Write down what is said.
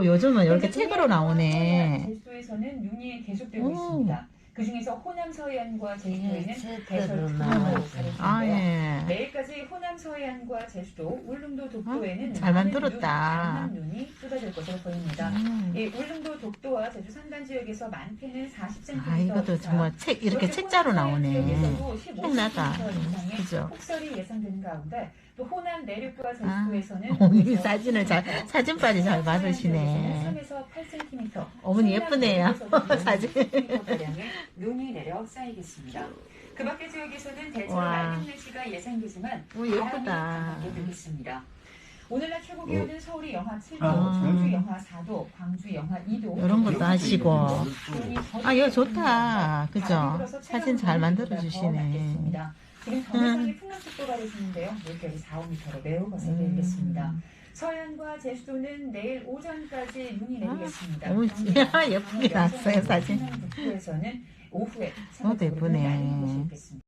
오, 요즘은 이렇게 책으로 나오네. 제주도에서는 눈이 계속되고 오. 있습니다. 그 중에서 호남 서해안과 제주도에는 예, 책으로 대설. 특보로 아. 예. 내일까지 호남 서해안과 제주도, 울릉도 독도에는 아, 잘 만들었다. 눈이 쏟아질 것으로 보입니다. 음. 이 울릉도 독도와 제주 산간 지역에서 많게는 40cm 아, 이것도 이상, 정말 책, 이렇게 책자로 나오네. 지역에서도 15cm 신나다. 이상의 그죠? 폭설이 예상되는 가운데 또 호남 내륙과 아, 제주도에서는 어머니 사진을 잘, 사진빨이 잘 받으시네. 3에서 8cm, 어머니 예쁘네요. 사진. 눈이 내려 쌓이겠습니다. 그 밖의 지역에서는 대체로 와. 맑은 날씨가 예상되지만 오, 예쁘다. 바람이. 오늘날 최고 기온은 서울이 영하 7도, 아. 청주 영하 4도, 광주 영하 2도. 이런 것도 하시고. 아, 이거 좋다. 그죠? 사진 잘 만들어 주시네. 낮겠습니다. 지금 경해상이 풍랑특보가 내리시는데요. 물결이 4, 5m로 매우 거세게 일겠습니다. 서해안과 제주도는 내일 오전까지 눈이 내리겠습니다. 너무 경기도와 예쁘게 났어요, 사진. 북부에서는 오후에 너무 예쁘네.